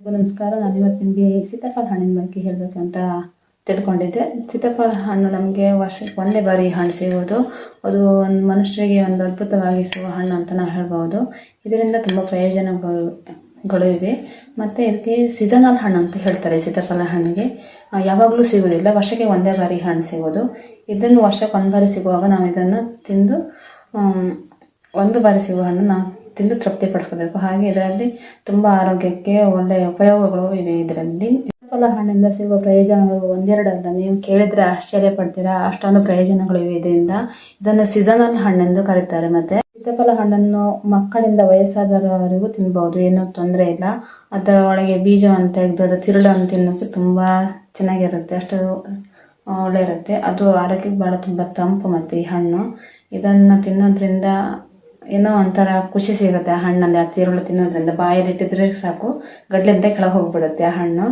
ನಮಸ್ಕಾರ. ನಾನು ಇವತ್ತು ನಿಮಗೆ ಸೀತಾಫಲ ಹಣ್ಣಿನ ಬಗ್ಗೆ ಹೇಳಬೇಕಂತ ತಿಳ್ಕೊಂಡಿದ್ದೆ. ಸೀತಾಫಲ ಹಣ್ಣು ನಮಗೆ ವರ್ಷಕ್ಕೆ ಒಂದೇ ಬಾರಿ ಹಣ್ಣು ಸಿಗೋದು. ಅದು ಒಂದು ಮನುಷ್ಯರಿಗೆ ಒಂದು ಅದ್ಭುತವಾಗಿಸುವ ಹಣ್ಣು ಅಂತ ನಾವು ಹೇಳ್ಬೋದು ಇದರಿಂದ ತುಂಬ ಪ್ರಯೋಜನಗಳು, ಗಳು ಇವೆ. ಮತ್ತು ಇದಕ್ಕೆ ಸೀಸನಲ್ ಹಣ್ಣು ಅಂತ ಹೇಳ್ತಾರೆ ಸೀತಾಫಲ ಹಣ್ಣಿಗೆ. ಯಾವಾಗಲೂ ಸಿಗೋದಿಲ್ಲ. ವರ್ಷಕ್ಕೆ ಒಂದೇ ಬಾರಿ ಹಣ್ಣು ಸಿಗೋದು. ಇದನ್ನು ವರ್ಷಕ್ಕೆ ಒಂದು ಬಾರಿ ಸಿಗುವಾಗ ನಾವು ಇದನ್ನು ತಿಂದು ಒಂದು ಬಾರಿ ಸಿಗುವ ಹಣ್ಣು ನಾವು ತಿಂದು ತೃಪ್ತಿ ಪಡಿಸ್ಕೋಬೇಕು. ಹಾಗೆ ಇದರಲ್ಲಿ ತುಂಬ ಆರೋಗ್ಯಕ್ಕೆ ಒಳ್ಳೆಯ ಉಪಯೋಗಗಳು ಇವೆ ಇದರಲ್ಲಿ. ಸೀತಾಫಲ ಹಣ್ಣಿಂದ ಸಿಗುವ ಪ್ರಯೋಜನಗಳು ಒಂದೆರಡಲ್ಲ. ನೀವು ಕೇಳಿದ್ರೆ ಆಶ್ಚರ್ಯ ಪಡ್ತೀರಾ? ಅಷ್ಟೊಂದು ಪ್ರಯೋಜನಗಳು ಇವೆ ಇದರಿಂದ. ಇದನ್ನು ಸೀಸನಲ್ ಹಣ್ಣೆಂದು ಕರೀತಾರೆ ಮತ್ತೆ. ಸೀತಾಫಲ ಹಣ್ಣನ್ನು ಮಕ್ಕಳಿಂದ ವಯಸ್ಸಾದವರಿಗೂ ತಿನ್ಬಹುದು ಏನೂ ತೊಂದರೆ ಇಲ್ಲ. ಅದರ ಒಳಗೆ ಬೀಜವನ್ನು ತೆಗೆದು ಅದರ ತಿರುಳನ್ನು ತಿನ್ನೋಕೆ ತುಂಬಾ ಚೆನ್ನಾಗಿರುತ್ತೆ. ಅಷ್ಟು ಒಳ್ಳೆ ಇರುತ್ತೆ ಅದು ಆರೋಗ್ಯಕ್ಕೆ ಬಹಳ ತುಂಬ ತಂಪು ಮತ್ತು ಈ ಹಣ್ಣು. ಇದನ್ನು ತಿನ್ನೋದ್ರಿಂದ ಏನೋ ಒಂಥರ ಖುಷಿ ಸಿಗುತ್ತೆ ಆ ಹಣ್ಣಲ್ಲಿ. ಆ ತಿರುಳು ತಿನ್ನೋದ್ರಿಂದ ಬಾಯಲ್ಲಿಟ್ಟಿದ್ರೆ ಸಾಕು. ಗಡ್ಲೆಂತ ಕೆಳಗೆ ಹೋಗ್ಬಿಡುತ್ತೆ ಆ ಹಣ್ಣು.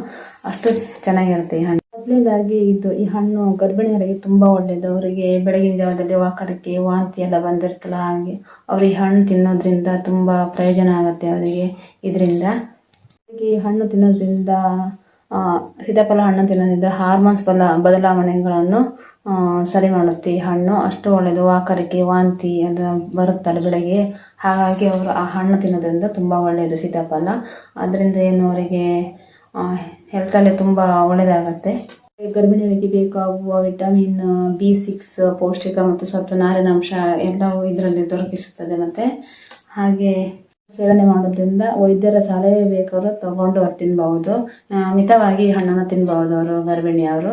ಅಷ್ಟು ಚೆನ್ನಾಗಿರುತ್ತೆ ಈ ಹಣ್ಣು. ಮೊದಲನೇದಾಗಿ ಇದು ಈ ಹಣ್ಣು ಗರ್ಭಿಣಿಯರಿಗೆ ತುಂಬ ಒಳ್ಳೆಯದು ಅವರಿಗೆ ಬೆಳಗಿನ ಜಾವದಲ್ಲಿ ವಾಕರಕ್ಕೆ ವಾಂತಿ ಎಲ್ಲ ಬಂದಿರ್ತಲ್ಲ ಹಾಗೆ ಅವ್ರಿಗೆ ಹಣ್ಣು ತಿನ್ನೋದ್ರಿಂದ ತುಂಬ ಪ್ರಯೋಜನ ಆಗುತ್ತೆ ಅವರಿಗೆ. ಇದರಿಂದ ಈ ಹಣ್ಣು ತಿನ್ನೋದ್ರಿಂದ ಸೀತಾಫಲ ಹಣ್ಣು ತಿನ್ನೋದ್ರಿಂದ ಹಾರ್ಮೋನ್ಸ್ ಬಲ, ಬದಲಾವಣೆಗಳನ್ನು ಸರಿ ಮಾಡುತ್ತೆ ಈ ಹಣ್ಣು. ಅಷ್ಟು ಒಳ್ಳೆಯದು ವಾಕರಿಕೆ ವಾಂತಿ ಅದು ಬರುತ್ತಲ್ಲ ಬೆಳಗ್ಗೆ ಹಾಗಾಗಿ ಅವರು ಆ ಹಣ್ಣು ತಿನ್ನೋದ್ರಿಂದ ತುಂಬ ಒಳ್ಳೆಯದು ಸೀತಾಫಲ. ಅದರಿಂದ ಏನು ಅವರಿಗೆ ಹೆಲ್ತಲ್ಲಿ ತುಂಬ ಒಳ್ಳೆಯದಾಗತ್ತೆ ಗರ್ಭಿಣಿಯರಿಗೆ ಬೇಕಾಗುವ ವಿಟಮಿನ್ ಬಿ ಸಿಕ್ಸ್ ಪೌಷ್ಟಿಕ ಮತ್ತು ಸತ್ವ ನಾರಿನಾಂಶ ಎಲ್ಲವೂ ಇದರಲ್ಲಿ ದೊರಕಿಸುತ್ತದೆ ಮತ್ತು. ಹಾಗೆ ಸೇವನೆ ಮಾಡೋದ್ರಿಂದ ವೈದ್ಯರ ಸಲಹೆ ಬೇಕಾದ್ರೂ ತಗೊಂಡು ಅವ್ರು ತಿನ್ಬಹುದು ಮಿತವಾಗಿ ಹಣ್ಣನ್ನು ತಿನ್ಬಹುದು ಅವರು ಗರ್ಭಿಣಿಯವರು ಅವರು.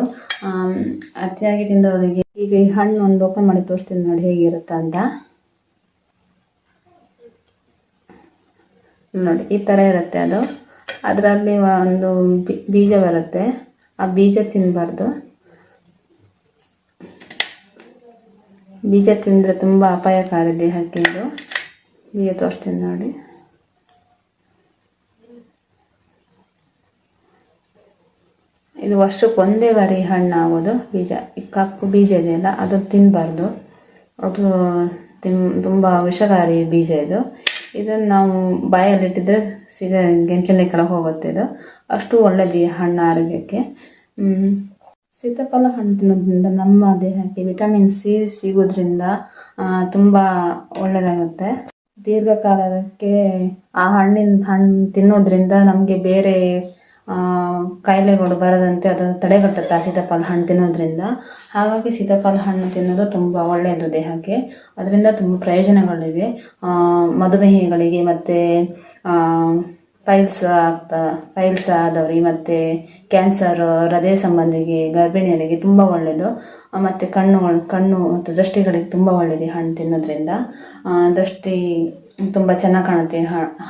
ಅತಿಯಾಗಿ ತಿಂದವರಿಗೆ ಈಗ ಈ ಹಣ್ಣು ಒಂದು ಓಪನ್ ಮಾಡಿ ತೋರಿಸ್ತೀನಿ ನೋಡಿ ಹೇಗಿರುತ್ತೆ ಅಂತ. ನೋಡಿ, ಈ ಥರ ಇರುತ್ತೆ ಅದು. ಅದರಲ್ಲಿ ಒಂದು ಬೀಜ ಬರುತ್ತೆ. ಆ ಬೀಜ ತಿನ್ನಬಾರ್ದು ಬೀಜ ತಿಂದರೆ ತುಂಬ ಅಪಾಯಕಾರಿ ದೇಹಕ್ಕೆ ಇದು ಬೀಜ ತೋರಿಸ್ತೀನಿ ನೋಡಿ. ಇದು ವರ್ಷಕ್ಕೆ ಒಂದೇ ಬಾರಿ ಹಣ್ಣಾಗೋದು, ಬೀಜ. ಈ ಕಪ್ಪು ಬೀಜ ಇದೆಯಲ್ಲ ಅದು ತಿನ್ನಬಾರ್ದು ಅದು ತಿನ್, ತುಂಬ ವಿಷಕಾರಿ ಬೀಜ ಇದು. ಇದನ್ನು ನಾವು ಬಾಯಲ್ಲಿಟ್ಟಿದ್ರೆ ಸೀದಾ ಗಂಟಲಿನ ಕೆಳಗೆ ಹೋಗುತ್ತೆ ಇದು. ಅಷ್ಟು ಒಳ್ಳೆಯದು ಹಣ್ಣು ಆರೋಗ್ಯಕ್ಕೆ. ಸೀತಾಫಲ ಹಣ್ಣು ತಿನ್ನೋದ್ರಿಂದ ನಮ್ಮ ದೇಹಕ್ಕೆ ವಿಟಮಿನ್ ಸಿ ಸಿಗೋದ್ರಿಂದ ತುಂಬ ಒಳ್ಳೆಯದಾಗುತ್ತೆ ದೀರ್ಘಕಾಲಕ್ಕೆ ಆ ಹಣ್ಣಿನ, ಹಣ್ಣು ತಿನ್ನೋದ್ರಿಂದ ನಮಗೆ ಬೇರೆ ಕಾಯಿಲೆಗಳು ಬರದಂತೆ ಅದು ತಡೆಗಟ್ಟುತ್ತೆ ಆ ಸೀತಾಫಲ ಹಣ್ಣು ತಿನ್ನೋದ್ರಿಂದ. ಹಾಗಾಗಿ ಸೀತಾಫಲ ಹಣ್ಣು ತಿನ್ನೋದು ತುಂಬ ಒಳ್ಳೆಯದು ದೇಹಕ್ಕೆ. ಅದರಿಂದ ತುಂಬ ಪ್ರಯೋಜನಗಳಿವೆ. ಮಧುಮೇಹಿಗಳಿಗೆ ಮತ್ತು ಪೈಲ್ಸ್ ಆಗ್ತಾ, ಪೈಲ್ಸ್ ಆದವ್ರಿಗೆ ಮತ್ತು ಕ್ಯಾನ್ಸರ್ ಹೃದಯ ಸಂಬಂಧಿಗೆ, ಗರ್ಭಿಣಿಯರಿಗೆ ತುಂಬ ಒಳ್ಳೆಯದು. ಮತ್ತೆ ಕಣ್ಣುಗಳು, ಕಣ್ಣು ಮತ್ತು ದೃಷ್ಟಿಗಳಿಗೆ ತುಂಬ ಒಳ್ಳೆಯದು ಹಣ್ಣು ತಿನ್ನೋದ್ರಿಂದ. ದೃಷ್ಟಿ ತುಂಬ ಚೆನ್ನಾಗಿ ಕಾಣುತ್ತೆ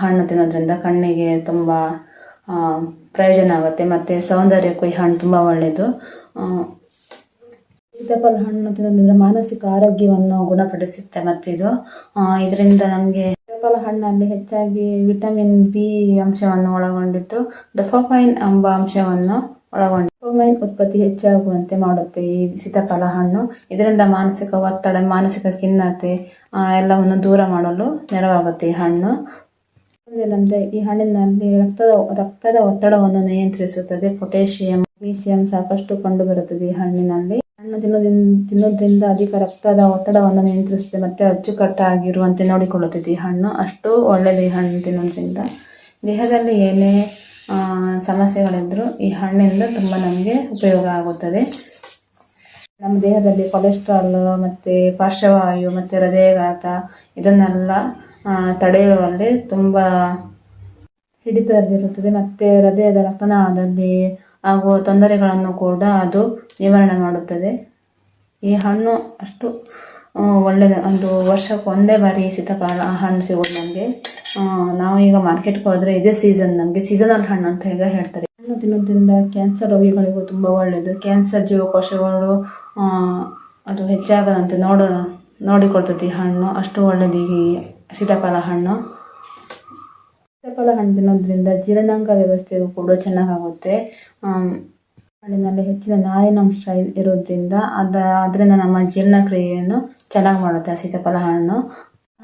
ಹಣ್ಣು ತಿನ್ನೋದ್ರಿಂದ. ಕಣ್ಣಿಗೆ ತುಂಬ ಪ್ರಯೋಜನ ಆಗುತ್ತೆ. ಮತ್ತು ಸೌಂದರ್ಯಕ್ಕೂ ಈ ಹಣ್ಣು ತುಂಬ ಒಳ್ಳೆಯದು ಸೀತಾಫಲ ಹಣ್ಣು ತಿನ್ನೋದ್ರಿಂದ ಮಾನಸಿಕ ಆರೋಗ್ಯವನ್ನು ಗುಣಪಡಿಸುತ್ತೆ ಮತ್ತು ಇದು. ಇದರಿಂದ ನಮಗೆ ಸೀತಾಫಲ ಹಣ್ಣಲ್ಲಿ ಹೆಚ್ಚಾಗಿ ವಿಟಮಿನ್ ಬಿ ಅಂಶವನ್ನು ಒಳಗೊಂಡಿದ್ದು ಡೊಫೋಫೈನ್ ಎಂಬ ಅಂಶವನ್ನು ಒಳಗೊಂಡು ಉತ್ಪತ್ತಿ ಹೆಚ್ಚಾಗುವಂತೆ ಮಾಡುತ್ತೆ ಈ ಸೀತಾಫಲ ಹಣ್ಣು. ಇದರಿಂದ ಮಾನಸಿಕ ಒತ್ತಡ, ಮಾನಸಿಕ ಖಿನ್ನತೆ ಎಲ್ಲವನ್ನು ದೂರ ಮಾಡಲು ನೆರವಾಗುತ್ತೆ ಈ ಹಣ್ಣು. ಏನಂದ್ರೆ ಈ ಹಣ್ಣಿನಲ್ಲಿ ರಕ್ತದ ರಕ್ತದ ಒತ್ತಡವನ್ನು ನಿಯಂತ್ರಿಸುತ್ತದೆ. ಪೊಟ್ಯಾಷಿಯಂ ಮೆಗ್ನೀಷಿಯಂ ಸಾಕಷ್ಟು ಕಂಡು ಬರುತ್ತದೆ ಈ ಹಣ್ಣಿನಲ್ಲಿ. ಹಣ್ಣು ತಿನ್ನೋದ್ರಿಂದ ತಿನ್ನೋದ್ರಿಂದ ಅಧಿಕ ರಕ್ತದ ಒತ್ತಡವನ್ನು ನಿಯಂತ್ರಿಸುತ್ತೆ ಮತ್ತೆ ಅಚ್ಚುಕಟ್ಟಾಗಿರುವಂತೆ ನೋಡಿಕೊಳ್ಳುತ್ತದೆ ಈ ಹಣ್ಣು. ಅಷ್ಟು ಒಳ್ಳೆಯದು ಈ ಹಣ್ಣು ತಿನ್ನೋದ್ರಿಂದ. ದೇಹದಲ್ಲಿ ಏನೇ ಸಮಸ್ಯೆಗಳಿದ್ದರೂ ಸಮಸ್ಯೆಗಳಿದ್ರೂ ಈ ಹಣ್ಣಿಂದ ತುಂಬ ನಮಗೆ ಉಪಯೋಗ ಆಗುತ್ತದೆ. ನಮ್ಮ ದೇಹದಲ್ಲಿ ಕೊಲೆಸ್ಟ್ರಾಲ್ ಮತ್ತು ಪಾರ್ಶ್ವವಾಯು ಮತ್ತು ಹೃದಯಘಾತ ಇದನ್ನೆಲ್ಲ ತಡೆಯುವಲ್ಲಿ ತುಂಬ ಹಿಡಿತದಲ್ಲಿರುತ್ತದೆ. ಮತ್ತು ಹೃದಯದ ರಕ್ತನಾಳದಲ್ಲಿ ಆಗುವ ತೊಂದರೆಗಳನ್ನು ಕೂಡ ಅದು ನಿವಾರಣೆ ಮಾಡುತ್ತದೆ. ಈ ಹಣ್ಣು ಅಷ್ಟು ಒಳ್ಳೆಯದು ಒಂದು ವರ್ಷಕ್ಕೆ ಒಂದೇ ಬಾರಿ ಸೀತಾಫಲ ಹಣ್ಣು ಸಿಗೋದು ನಮಗೆ. ನಾವು ಈಗ ಮಾರ್ಕೆಟ್ಗೆ ಹೋದರೆ ಇದೇ ಸೀಸನ್ ನಮಗೆ ಸೀಸನಲ್ ಹಣ್ಣು ಅಂತ ಈಗ ಹೇಳ್ತಾರೆ. ಹಣ್ಣು ತಿನ್ನೋದ್ರಿಂದ ಕ್ಯಾನ್ಸರ್ ರೋಗಿಗಳಿಗೂ ತುಂಬ ಒಳ್ಳೆಯದು ಕ್ಯಾನ್ಸರ್ ಜೀವಕೋಶಗಳು ಅದು ಹೆಚ್ಚಾಗದಂತೆ ನೋಡ ಈ ಹಣ್ಣು. ಅಷ್ಟು ಒಳ್ಳೆಯದು ಈ ಸೀತಾಫಲ ಹಣ್ಣು ಸೀತಾಫಲ ಹಣ್ಣು ತಿನ್ನೋದ್ರಿಂದ ಜೀರ್ಣಾಂಗ ವ್ಯವಸ್ಥೆಯು ಕೂಡ ಚೆನ್ನಾಗಾಗುತ್ತೆ. ಹಣ್ಣಿನಲ್ಲಿ ಹೆಚ್ಚಿನ ನಾರಿನಾಂಶ ಇರೋದ್ರಿಂದ ಅದ, ಅದರಿಂದ ನಮ್ಮ ಜೀರ್ಣಕ್ರಿಯೆಯನ್ನು ಚೆನ್ನಾಗಿ ಮಾಡುತ್ತೆ ಆ ಸೀತಾಫಲ ಹಣ್ಣು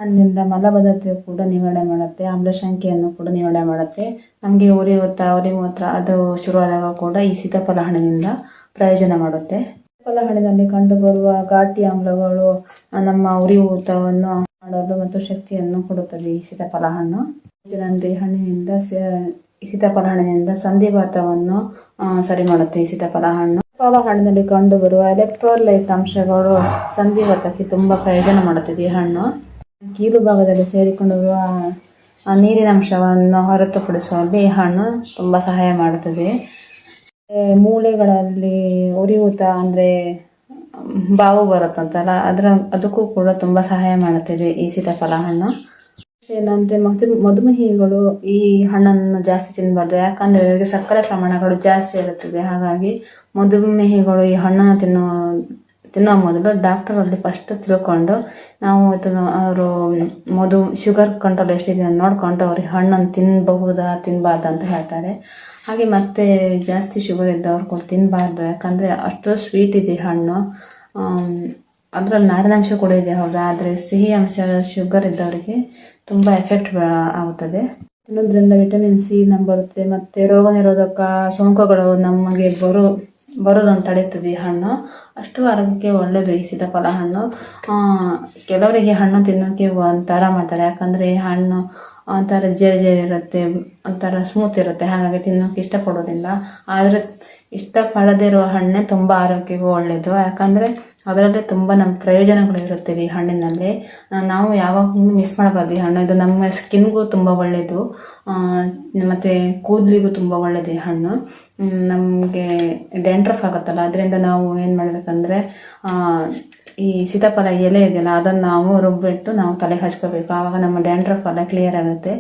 ಹಣ್ಣಿನಿಂದ ಮಲಬದ್ಧತೆ ಕೂಡ ನಿವಾರಣೆ ಮಾಡುತ್ತೆ ಆಮ್ಲಶಂಕೆಯನ್ನು ಕೂಡ ನಿವಾರಣೆ ಮಾಡುತ್ತೆ. ನಮಗೆ ಉರಿಯೂತ ಉರಿ ಮೂತ್ರ ಅದು ಶುರುವಾದಾಗ ಕೂಡ ಈ ಸೀತಾಫಲ ಹಣ್ಣಿನಿಂದ ಪ್ರಯೋಜನ ಮಾಡುತ್ತೆ. ಸೀತಾಫಲ ಹಣ್ಣಿನಲ್ಲಿ ಕಂಡುಬರುವ ಘಾಟಿ ಆಮ್ಲಗಳು, ನಮ್ಮ ಉರಿ ಉರಿಯೂತವನ್ನು ಮಾಡಲು ಮತ್ತು ಶಕ್ತಿಯನ್ನು ಕೊಡುತ್ತದೆ. ಈ ಸೀತಾಫಲ ಹಣ್ಣು ಈ ಹಣ್ಣಿನಿಂದ ಸೀತಾಫಲ ಹಣ್ಣಿನಿಂದ ಸಂಧಿವಾತವನ್ನು ಸರಿ ಮಾಡುತ್ತೆ. ಈ ಸೀತಾಫಲ ಹಣ್ಣು ಸೀತಾಫಲ ಹಣ್ಣಿನಲ್ಲಿ ಕಂಡುಬರುವ ಎಲೆಕ್ಟ್ರೋಲೈಟ್ ಅಂಶಗಳು ಸಂಧಿವಾತಕ್ಕೆ ತುಂಬಾ ಪ್ರಯೋಜನ ಮಾಡುತ್ತದೆ ಈ ಹಣ್ಣು ಕೀಲು ಭಾಗದಲ್ಲಿ ಸೇರಿಕೊಂಡಿರುವ ನೀರಿನ ಅಂಶವನ್ನು ಹೊರತುಪಡಿಸುವಲ್ಲಿ ಈ ಹಣ್ಣು ತುಂಬ ಸಹಾಯ ಮಾಡುತ್ತದೆ. ಮೂಳೆಗಳಲ್ಲಿ ಉರಿಯೂತ ಅಂದರೆ ಬಾವು ಬರುತ್ತಂತಲ್ಲ, ಅದರ, ಅದಕ್ಕೂ ಕೂಡ ತುಂಬ ಸಹಾಯ ಮಾಡುತ್ತಿದೆ ಈ ಸೀತಾಫಲ ಹಣ್ಣು ಏನಂದ್ರೆ ಮಧು ಮಧುಮೇಹಿಗಳು ಈ ಹಣ್ಣನ್ನು ಜಾಸ್ತಿ ತಿನ್ನಬಾರ್ದು ಯಾಕಂದ್ರೆ ಇದಕ್ಕೆ ಸಕ್ಕರೆ ಪ್ರಮಾಣಗಳು ಜಾಸ್ತಿ ಇರುತ್ತದೆ. ಹಾಗಾಗಿ ಮಧುಮೇಹಿಗಳು ಈ ಹಣ್ಣನ್ನು ತಿನ್ನುವ ತಿನ್ನೋ ಮೊದಲು ಡಾಕ್ಟರ್ ಅಲ್ಲಿ ಫಸ್ಟ್ ತಿಳ್ಕೊಂಡು ನಾವು ಇದನ್ನು ಅವರು ಮಧು ಶುಗರ್ ಕಂಟ್ರೋಲ್ ಎಷ್ಟಿದೆ ಅಂತ ನೋಡ್ಕೊಂಡು ಅವ್ರಿಗೆ ಹಣ್ಣನ್ನು ತಿನ್ನಬಹುದಾ ತಿನ್ನಬಾರ್ದು ಅಂತ ಹೇಳ್ತಾರೆ. ಹಾಗೆ ಮತ್ತೆ ಜಾಸ್ತಿ ಶುಗರ್ ಇದ್ದವ್ರು ಕೂಡ ತಿನ್ನಬಾರ್ದು ಯಾಕಂದರೆ ಅಷ್ಟು ಸ್ವೀಟ್ ಇದೆ ಹಣ್ಣು. ಅದರಲ್ಲಿ ನಾರಿನಾಂಶ ಕೂಡ ಇದೆ, ಹೌದಾ? ಆದರೆ ಸಿಹಿ ಅಂಶ, ಶುಗರ್ ಇದ್ದವರಿಗೆ ತುಂಬ ಎಫೆಕ್ಟ್ ಆಗುತ್ತದೆ. ತಿನ್ನೋದ್ರಿಂದ ವಿಟಮಿನ್ ಸಿ ನಮ್ಮ ಬರುತ್ತೆ, ಮತ್ತು ರೋಗ ನಿರೋಧಕ ಸೋಂಕುಗಳು ನಮಗೆ ಬರೋ, ಬರೋದನ್ನು ತಡೀತದೆ ಈ ಹಣ್ಣು. ಅಷ್ಟು ಆರೋಗ್ಯಕ್ಕೆ ಒಳ್ಳೆಯದು ಈ ಸೀತಾಫಲ ಹಣ್ಣು. ಕೆಲವರಿಗೆ ಹಣ್ಣು ತಿನ್ನೋಕ್ಕೆ ಒಂಥರ ಮಾಡ್ತಾರೆ, ಯಾಕಂದರೆ ಈ ಹಣ್ಣು ಒಂಥರ ಜೇರಿ ಜೇರಿ ಇರುತ್ತೆ, ಒಂಥರ ಸ್ಮೂತ್ ಇರುತ್ತೆ. ಹಾಗಾಗಿ ತಿನ್ನೋಕೆ ಇಷ್ಟಪಡೋದಿಲ್ಲ. ಆದರೆ ಇಷ್ಟಪಡದೇ ಇರುವ ಹಣ್ಣೆ ತುಂಬ ಆರೋಗ್ಯಕ್ಕೂ ಒಳ್ಳೆಯದು ಯಾಕಂದರೆ ಅದರಲ್ಲೇ ತುಂಬ ನಮ್ಮ ಪ್ರಯೋಜನಗಳು ಇರುತ್ತೆ ಈ ಹಣ್ಣಿನಲ್ಲಿ. ನಾವು ಯಾವಾಗಲೂ ಮಿಸ್ ಮಾಡಬಾರ್ದು. ಈ ಹಣ್ಣು ಇದು ನಮ್ಮ ಸ್ಕಿನ್ಗೂ ತುಂಬ ಒಳ್ಳೆಯದು ಮತ್ತು ಕೂದಲಿಗೂ ತುಂಬ ಒಳ್ಳೆಯದು ಈ ಹಣ್ಣು. ನಮಗೆ ಡೆಂಡ್ರಫ್ ಆಗುತ್ತಲ್ಲ, ಅದರಿಂದ ನಾವು ಏನು ಮಾಡಬೇಕಂದ್ರೆ ಈ ಸೀತಾಫಲ ಎಲೆ ಇದೆಯಲ್ಲ ಅದನ್ನು ನಾವು ರುಬ್ಬಿಟ್ಟು ನಾವು ತಲೆ ಹಚ್ಕೋಬೇಕು. ಆವಾಗ ನಮ್ಮ ಡ್ಯಾಂಡ್ರಫ್ ಎಲ್ಲ ಕ್ಲಿಯರ್ ಆಗುತ್ತೆ.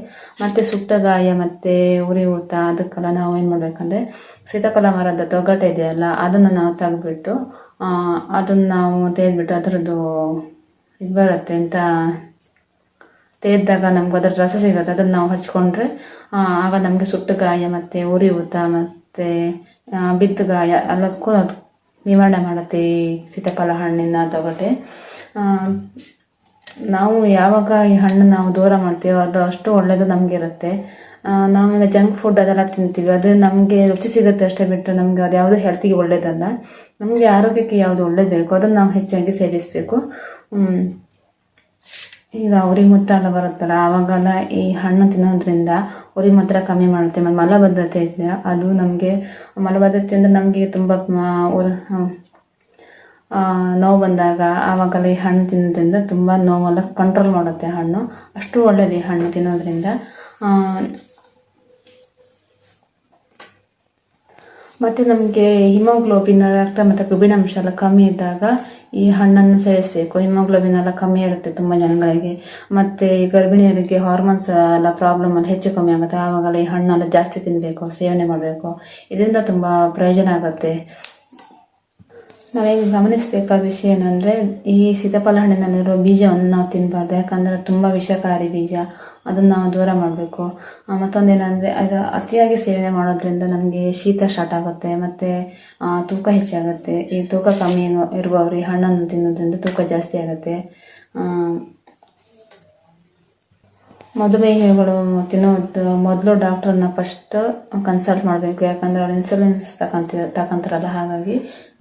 ಮತ್ತು ಸುಟ್ಟ ಗಾಯ ಮತ್ತು ಉರಿ ಊತ ಅದಕ್ಕೆಲ್ಲ ನಾವು ಏನು ಮಾಡಬೇಕಂದ್ರೆ ಸೀತಾಫಲ ಮರದ ತೊಗಟೆ ಇದೆಯಲ್ಲ, ಅದನ್ನು ನಾವು ತೆಗೆದ್ಬಿಟ್ಟು ಅದನ್ನು ನಾವು ತೆಗೆದ್ಬಿಟ್ಟು ಅದರದ್ದು ಇದು ಬರುತ್ತೆ ಅಂತ ತೆಗೆದಾಗ ನಮ್ಗೆ ಅದರ ರಸ ಸಿಗುತ್ತೆ. ಅದನ್ನು ನಾವು ಹಚ್ಕೊಂಡ್ರೆ ಆಗ ನಮಗೆ ಸುಟ್ಟ ಗಾಯ ಮತ್ತು ಉರಿ ಊತ ಮತ್ತು ಬಿದ್ದ ಗಾಯ ಎಲ್ಲದಕ್ಕೂ ಅದು ನಿವಾರಣೆ ಮಾಡುತ್ತೆ ಈ ಸೀತಾಫಲ ಹಣ್ಣಿನ ತೊಗಟೆ ನಾವು ಯಾವಾಗ ಈ ಹಣ್ಣು ನಾವು ದೂರ ಮಾಡ್ತೀವೋ ಅದು ಅಷ್ಟು ಒಳ್ಳೆಯದು ನಮಗಿರುತ್ತೆ. ನಾವೀಗ ಜಂಕ್ ಫುಡ್ ಅದೆಲ್ಲ ತಿಂತೀವಿ. ಅದು ನಮಗೆ ರುಚಿ ಸಿಗುತ್ತೆ ಅಷ್ಟೇ ಬಿಟ್ಟು ನಮಗೆ ಅದು ಯಾವುದು ಹೆಲ್ತಿಗೆ ಒಳ್ಳೇದಲ್ಲ. ನಮಗೆ ಆರೋಗ್ಯಕ್ಕೆ ಯಾವುದು ಒಳ್ಳೇದು ಬೇಕು ಅದನ್ನು ನಾವು ಹೆಚ್ಚಾಗಿ ಸೇವಿಸಬೇಕು. ಈಗ ಉರಿ ಮುಟ್ಟಾಲ ಬರುತ್ತಲ್ಲ ಆವಾಗೆಲ್ಲ ಈ ಹಣ್ಣು ತಿನ್ನೋದ್ರಿಂದ ಉರಿ ಮಾತ್ರ ಕಮ್ಮಿ ಮಾಡುತ್ತೆ. ಮತ್ತು ಮಲಬದ್ಧತೆ ಇದೆ. ಅದು ನಮಗೆ, ಮಲಬದ್ಧತೆ ಅಂದರೆ ನಮಗೆ ತುಂಬ ನೋವು ಬಂದಾಗ ಆವಾಗಲ್ಲ ಈ ಹಣ್ಣು ತಿನ್ನೋದ್ರಿಂದ ತುಂಬ ನೋವೆಲ್ಲ ಕಂಟ್ರೋಲ್ ಮಾಡುತ್ತೆ ಹಣ್ಣು. ಅಷ್ಟು ಒಳ್ಳೆಯದು ಹಣ್ಣು ತಿನ್ನೋದ್ರಿಂದ. ಮತ್ತು ನಮಗೆ ಹಿಮೋಗ್ಲೋಬಿನ್ ರಕ್ತ ಮತ್ತು ಕಬ್ಬಿಣಾಂಶ ಎಲ್ಲ ಕಮ್ಮಿ ಇದ್ದಾಗ ಈ ಹಣ್ಣನ್ನು ಸೇವಿಸಬೇಕು. ಹಿಮೋಗ್ಲೋಬಿನ್ ಎಲ್ಲ ಕಮ್ಮಿ ಇರುತ್ತೆ ತುಂಬ ಜನಗಳಿಗೆ. ಮತ್ತು ಗರ್ಭಿಣಿಯರಿಗೆ ಹಾರ್ಮೋನ್ಸ್ ಎಲ್ಲ ಪ್ರಾಬ್ಲಮ್ ಎಲ್ಲ ಹೆಚ್ಚು ಕಮ್ಮಿ ಆಗುತ್ತೆ. ಆವಾಗೆಲ್ಲ ಈ ಹಣ್ಣೆಲ್ಲ ಜಾಸ್ತಿ ತಿನ್ನಬೇಕು ಸೇವನೆ ಮಾಡಬೇಕು. ಇದರಿಂದ ತುಂಬ ಪ್ರಯೋಜನ ಆಗುತ್ತೆ. ನಾವೀಗ ಗಮನಿಸಬೇಕಾದ ವಿಷಯ ಏನಂದರೆ ಈ ಸೀತಾಫಲ ಹಣ್ಣಿನಲ್ಲಿರುವ ಬೀಜವನ್ನು ನಾವು ತಿನ್ನಬಾರ್ದು ಯಾಕಂದರೆ ತುಂಬ ವಿಷಕಾರಿ ಬೀಜ ಅದನ್ನು ನಾವು ದೂರ ಮಾಡಬೇಕು. ಮತ್ತೊಂದೇನೆಂದರೆ ಅದು ಅತಿಯಾಗಿ ಸೇವನೆ ಮಾಡೋದ್ರಿಂದ ನಮಗೆ ಶೀತ ಸ್ಟಾರ್ಟ್ ಆಗುತ್ತೆ, ಮತ್ತು ತೂಕ ಹೆಚ್ಚಾಗುತ್ತೆ ಈ ತೂಕ ಕಮ್ಮಿ ಇರುವವರು ಈ ಹಣ್ಣನ್ನು ತಿನ್ನೋದ್ರಿಂದ ತೂಕ ಜಾಸ್ತಿ ಆಗುತ್ತೆ. ಮಧುಮೇಹಿಗಳು ತಿನ್ನೋದು, ಮೊದಲು ಡಾಕ್ಟ್ರನ್ನ ಫಸ್ಟ್ ಕನ್ಸಲ್ಟ್ ಮಾಡಬೇಕು. ಯಾಕಂದರೆ ಅವ್ರು ಇನ್ಸುಲಿನ್ಸ್ ತಗೊಂತ ತಗೊಂತಾರಲ್ಲ ಹಾಗಾಗಿ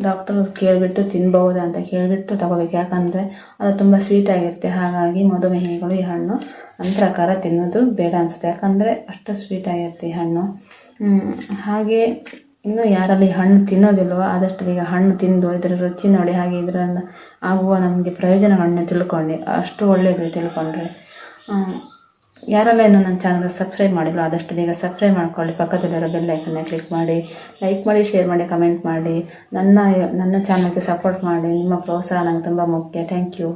ಡಾಕ್ಟರ್ ಕೇಳಿಬಿಟ್ಟು ತಿನ್ಬಹುದಾ ಅಂತ ಕೇಳಿಬಿಟ್ಟು ತಗೋಬೇಕು. ಯಾಕಂದರೆ ಅದು ತುಂಬ ಸ್ವೀಟ್ ಆಗಿರುತ್ತೆ. ಹಾಗಾಗಿ ಮಧುಮೇಹಿಗಳು ಈ ಹಣ್ಣು ಪ್ರಕಾರ ತಿನ್ನೋದು ಬೇಡ ಅನಿಸುತ್ತೆ. ಯಾಕಂದರೆ ಅಷ್ಟು ಸ್ವೀಟ್ ಆಗಿರುತ್ತೆ ಈ ಹಣ್ಣು. ಹಾಗೆ ಇನ್ನು ಯಾರಲ್ಲಿ ಹಣ್ಣು ತಿನ್ನೋದಿಲ್ವೋ ಆದಷ್ಟು ಬೇಗ ಹಣ್ಣು ತಿಂದು ಇದರ ರುಚಿ ನೋಡಿ, ಹಾಗೆ ಇದರಿಂದ ಆಗುವ ನಮಗೆ ಪ್ರಯೋಜನಗಳನ್ನು ತಿಳ್ಕೊಂಡು. ಅಷ್ಟು ಒಳ್ಳೆಯದು ತಿಳ್ಕೊಂಡ್ರೆ. ಯಾರೆಲ್ಲ ಇನ್ನು ನನ್ನ ಚಾನಲ್ಗೆ ಸಬ್ಸ್ಕ್ರೈಬ್ ಮಾಡಿಲ್ಲ ಆದಷ್ಟು ಬೇಗ ಸಬ್ಸ್ಕ್ರೈಬ್ ಮಾಡ್ಕೊಳ್ಳಿ. ಪಕ್ಕದಲ್ಲಿರೋ ಬೆಲ್ ಐಕನ್ನ ಕ್ಲಿಕ್ ಮಾಡಿ ಲೈಕ್ ಮಾಡಿ ಶೇರ್ ಮಾಡಿ ಕಮೆಂಟ್ ಮಾಡಿ. ನನ್ನ ನನ್ನ ಚಾನಲ್ಗೆ ಸಪೋರ್ಟ್ ಮಾಡಿ. ನಿಮ್ಮ ಪ್ರೋತ್ಸಾಹ ನಂಗೆ ತುಂಬ ಮುಖ್ಯ. Thank you